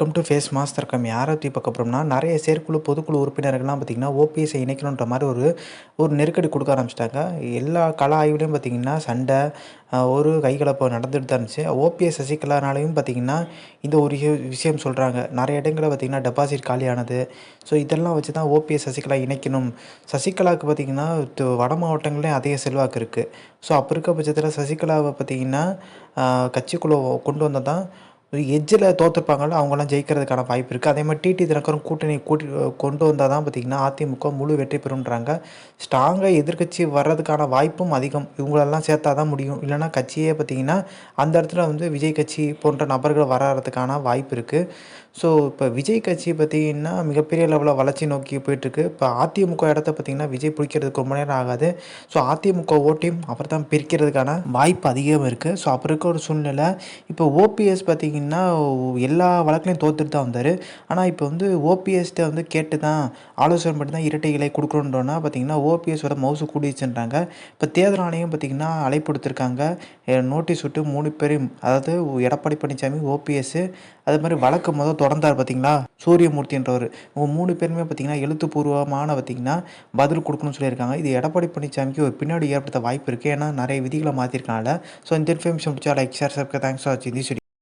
Welcome to face master com. யாரை பற்றி பார்க்க போகிறோம்னா நிறைய செயற்குழு பொதுக்குழு உறுப்பினர்கள்லாம் பார்த்திங்கன்னா ஓபிஎஸ்ஐ இணைக்கணுன்ற மாதிரி ஒரு ஒரு நெருக்கடி கொடுக்க ஆரம்பிச்சிட்டாங்க. எல்லா கல ஆய்வுலையும் பார்த்திங்கன்னா சண்டை ஒரு கைகலப்பு நடந்துட்டு தான் இருந்துச்சு. ஓபிஎஸ் சசிகலானாலையும் பார்த்திங்கன்னா இந்த ஒரு விஷயம் சொல்கிறாங்க நிறைய இடங்களில் பார்த்திங்கன்னா டெபாசிட் காலியானது. ஸோ இதெல்லாம் வச்சு தான் ஓபிஎஸ் சசிகலா இணைக்கணும். சசிகலாவுக்கு பார்த்திங்கன்னா வட மாவட்டங்கள்லேயும் அதிக செல்வாக்கு இருக்குது ஸோ அப்போ இருக்க பட்சத்தில் சசிகலாவை பார்த்திங்கன்னா கட்சிக்குள்ளே கொண்டு வந்தால் தான் எஜ்ஜில் தோற்றுருப்பாங்கல்ல அவங்களாம் ஜெயிக்கிறதுக்கான வாய்ப்பு இருக்குது அதே மாதிரி டிடி தினகரன் கூட்டணி கூட்டி கொண்டு வந்தால் தான் பார்த்திங்கன்னா அதிமுக முழு வெற்றி பெறுன்றாங்க ஸ்ட்ராங்காக எதிர்க்கட்சி வர்றதுக்கான வாய்ப்பும் அதிகம். இவங்களெல்லாம் சேர்த்தா தான் முடியும். இல்லைன்னா கட்சியே பார்த்திங்கன்னா அந்த இடத்துல வந்து விஜய் கட்சி போன்ற நபர்கள் வர்றதுக்கான வாய்ப்பு இருக்குது ஸோ இப்போ விஜய் கட்சி பார்த்திங்கன்னா மிகப்பெரிய லெவலில் வளர்ச்சி நோக்கி போயிட்டுருக்கு. இப்போ அதிமுக இடத்த பார்த்திங்கன்னா விஜய் பிடிக்கிறதுக்கு ரொம்ப நேரம் ஆகாது. ஸோ அதிமுக ஓட்டையும் அவர் தான் பிரிக்கிறதுக்கான வாய்ப்பு அதிகம் இருக்குது ஸோ அப்போ இருக்க ஒரு சூழ்நிலை இப்போ ஓபிஎஸ் பார்த்திங்கன்னா எல்லா வழக்குலையும் தோத்துட்டு தான் வந்தார். ஆனால் இப்போ வந்து ஓபிஎஸ்கிட்ட வந்து கேட்டு தான் ஆலோசனை பண்ணி தான் இரட்டை இலை கொடுக்குறோன்றோன்னா பார்த்திங்கன்னா ஓபிஎஸோட மவுசு கூடிச்சுன்றாங்க இப்போ தேர்தல் ஆணையம் பார்த்திங்கன்னா அழைப்பு கொடுத்துருக்காங்க நோட்டீஸ் விட்டு மூணு பேரையும் அதாவது எடப்பாடி பழனிசாமி ஓபிஎஸ்ஸு அது மாதிரி வழக்கு முதல் தொடர்ந்தார் பார்த்தீங்களா சூரியமூர்த்தின்றவர். இவங்க மூணு பேருமே பார்த்தீங்கன்னா எழுத்துப்பூர்வமான பார்த்தீங்கன்னா பதில் கொடுக்கணும்னு சொல்லியிருக்காங்க. இது எடப்பாடி பழனிசாமிக்கு ஒரு பின்னாடி ஏற்படுத்த வாய்ப்பு இருக்குது ஏன்னா நிறைய விதிகளை மாற்றிருக்கனால ஸோ இந்த இன்ஃபர்மேஷன் பிடிச்சா like share subscribe thanks for வாட்சிங்